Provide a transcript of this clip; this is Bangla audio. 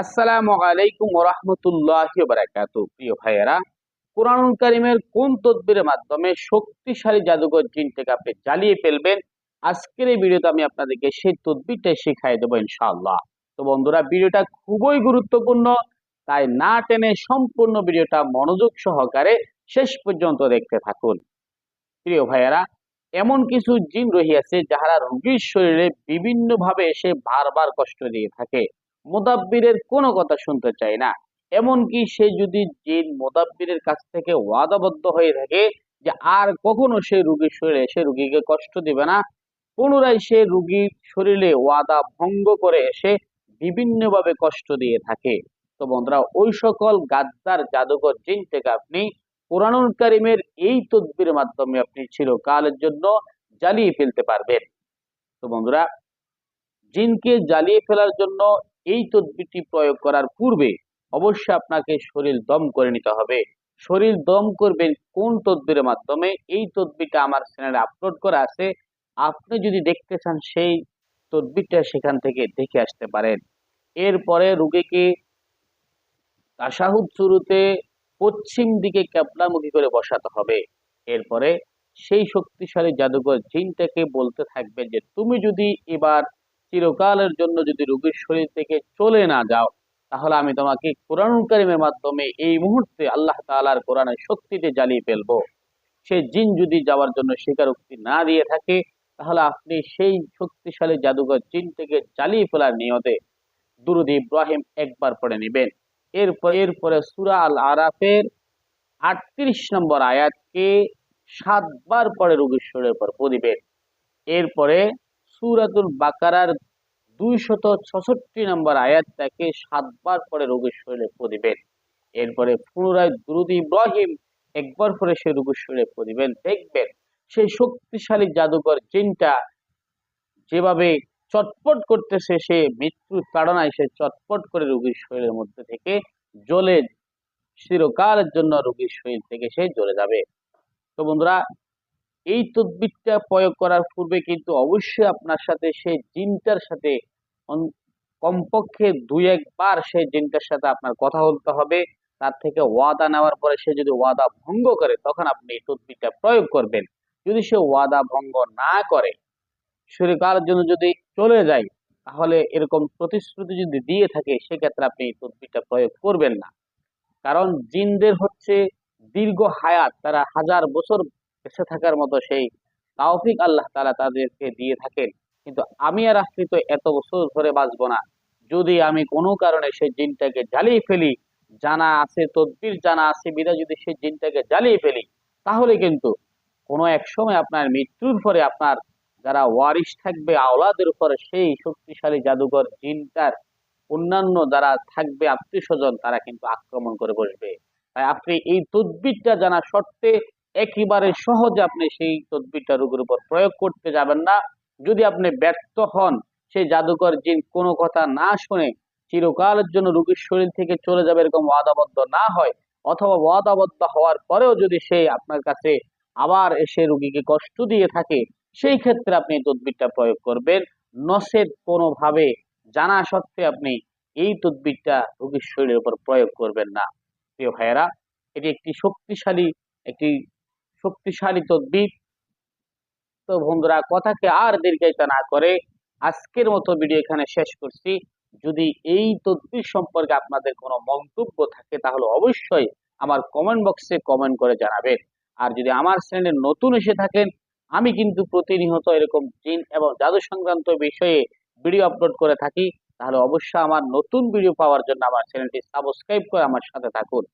আসসালামু আলাইকুম রহমতুল্লাহ বারাকাত প্রিয় ভাইয়েরা, কোরআনুল কারিমের কোন তদবিরের মাধ্যমে শক্তিশালী জাদুঘর জিনটাকে আপনি জ্বালিয়ে ফেলবেন? আজকের এই ভিডিওতে আমি আপনাদেরকে সেই তদবিরটাই শিখাই দেবো ইনশাআল্লাহ। তো বন্ধুরা, ভিডিওটা খুবই গুরুত্বপূর্ণ, তাই না টেনে সম্পূর্ণ ভিডিওটা মনোযোগ সহকারে শেষ পর্যন্ত দেখতে থাকুন। প্রিয় ভাইয়েরা, এমন কিছু জিন রহিয়াছে যাহারা রোগীর শরীরে বিভিন্নভাবে এসে বারবার কষ্ট দিয়ে থাকে। মোদাব্বিরের কোনো কথা শুনতে চায় না। এমনকি সে যদি জিন মোদাব্বিরের কাছ থেকে ওয়াদাবদ্ধ হয়ে থাকে যে আর কখনো সে রুগীর শরীরে, সে রুগীকে কষ্ট দিবে না, পুনরায় সে রুগীর শরীরে ওয়াদা ভঙ্গ করে এসে বিভিন্নভাবে কষ্ট দিয়ে থাকে। তো বন্ধুরা, ওই সকল গাদ্দার জাদুঘর জিন থেকে আপনি কোরআনুল কারিমের এই তদবির মাধ্যমে আপনি চিরকালের জন্য জ্বালিয়ে ফেলতে পারবেন। তো বন্ধুরা, জিনকে জ্বালিয়ে ফেলার জন্য এই তদবিরটি প্রয়োগ করার পূর্বে অবশ্যই আপনাকে শরীর দম করে নিতে হবে। শরীর দম করবেন কোন তদবিরের মাধ্যমে? এই তদবিরটা আমার চ্যানেলে আপলোড করা আছে। আপনি যদি দেখতে চান সেই তদবিরটা সেখান থেকে দেখে আসতে পারেন। এরপরে রুগীকে তাসাহুদ শুরুতে পশ্চিম দিকে ক্যাপলামুখী করে বসাতে হবে। এরপরে সেই শক্তিশালী জাদুঘর জিনটাকে বলতে থাকবে যে, তুমি যদি এবার চিরকালের জন্য যদি রোগীর শরীর থেকে চলে না যাও, তাহলে আমি তোমাকে কোরআন কারিমের মাধ্যমে এই মুহূর্তে আল্লাহ তাআলার কোরআনের শক্তিতে জ্বালিয়ে ফেলব। সে জিন যদি যাওয়ার জন্য স্বীকারোক্তি না দিয়ে থাকে, তাহলে আপনি সেই শক্তিশালী জাদুঘর জিনটাকে জ্বালিয়ে ফেলার নিয়তে দুরুদ ইব্রাহিম একবার পড়ে নেবেন। এরপর, এরপরে সুরা আল আরাফের আটত্রিশ নম্বর আয়াতকে সাতবার পরে রোগীর শরীরের পর পদিবেন এরপরে সুরাতুল বাকারার দুইশত ছষট্টি নম্বর আয়াতটাকে সাতবার পরে রোগীর শরীরে পদিবেন এরপরে পুনরায় দুরুদ ইব্রাহিম একবার পরে সে রোগীর শরীরে পদিবেন দেখবেন সেই শক্তিশালী জাদুকর জিনটা যেভাবে চটপট করতেছে, সে মৃত্যুর তাড়নায় সে চটপট করে রোগীর শরীরের মধ্যে থেকে জ্বলে চিরকালের জন্য রোগীর শরীর থেকে সে জ্বলে যাবে। তো বন্ধুরা এই তদবিরটা প্রয়োগ করার পূর্বে কিন্তু অবশ্যই আপনার সাথে সেই জিনটার সাথে কমপক্ষে দুই একবার সেই জিনটার সাথে আপনার কথা বলতে হবে। তার থেকে ওয়াদা নেওয়ার পরে সে যদি ওয়াদা ভঙ্গ করে, তখন আপনি এই তদবিরটা প্রয়োগ করবেন। যদি সে ওয়াদা ভঙ্গ না করে চিরকালের জন্য যদি চলে যায়, তাহলে এরকম প্রতিশ্রুতি যদি দিয়ে থাকে, সেক্ষেত্রে আপনি এই তদবিরটা প্রয়োগ করবেন না। কারণ জিনদের হচ্ছে দীর্ঘ হায়াত, তারা হাজার বছর বেঁচে থাকার মতো সেই তাওফিক আল্লাহ তাআলা তাদেরকে দিয়ে থাকেন। কিন্তু আমি আর আপনি তো এত বছর ধরে বাঁচবো না। যদি আমি কোনো কারণে সেই জিনটাকে জ্বালিয়ে ফেলি, জানা আছে, তদবির জানা আছে বিদা যদি সেই জিনটাকে জ্বালিয়ে ফেলি, তাহলে কিন্তু কোনো এক সময় আপনার মৃত্যুর পরে আপনার যারা ওয়ারিশ থাকবে, আওলাদের উপরে সেই শক্তিশালী জাদুঘর জিনটার অন্যান্য যারা থাকবে, আত্মীয় স্বজন, তারা কিন্তু আক্রমণ করে বসবে। তাই আপনি এই তদবিরটা জানা সত্ত্বে একেবারে সহজে আপনি সেই তদবিরটা রোগের উপর প্রয়োগ করতে যাবেন না। যদি আপনি ব্যর্থ হন, সেই জাদুকর জিন কোনো কথা না শুনে চিরকালের জন্য রোগীর শরীর থেকে চলে যাবে এরকম ওয়াদাবদ্ধ না হয়, অথবা ওয়াদাবদ্ধ হওয়ার পরেও যদি সে আপনার কাছে আবার এসে রুগীকে কষ্ট দিয়ে থাকে, সেই ক্ষেত্রে আপনি তদবিরটা প্রয়োগ করবেন। নসেদ কোনোভাবে জানা সত্ত্বে আপনি এই তদবিরটা রুগীর শরীরের উপর প্রয়োগ করবেন না। প্রিয় ভাইয়েরা, এটি একটি শক্তিশালী, একটি শক্তিশালী তদবির। তো বন্ধুরা, কথাকে আর দীর্ঘায়িত না করে আজকের মতো ভিডিও এখানে শেষ করছি। যদি এই তদবির সম্পর্কে আপনাদের কোনো মন্তব্য থাকে, তাহলে অবশ্যই আমার কমেন্ট বক্সে কমেন্ট করে জানাবেন। আর যদি আমার চ্যানেলে নতুন এসে থাকেন, আমি কিন্তু প্রতিনিয়ত এরকম জিন এবং জাদু সংক্রান্ত বিষয়ে ভিডিও আপলোড করে থাকি। তাহলে অবশ্যই আমার নতুন ভিডিও পাওয়ার জন্য আমার চ্যানেলটি সাবস্ক্রাইব করে আমার সাথে থাকুন।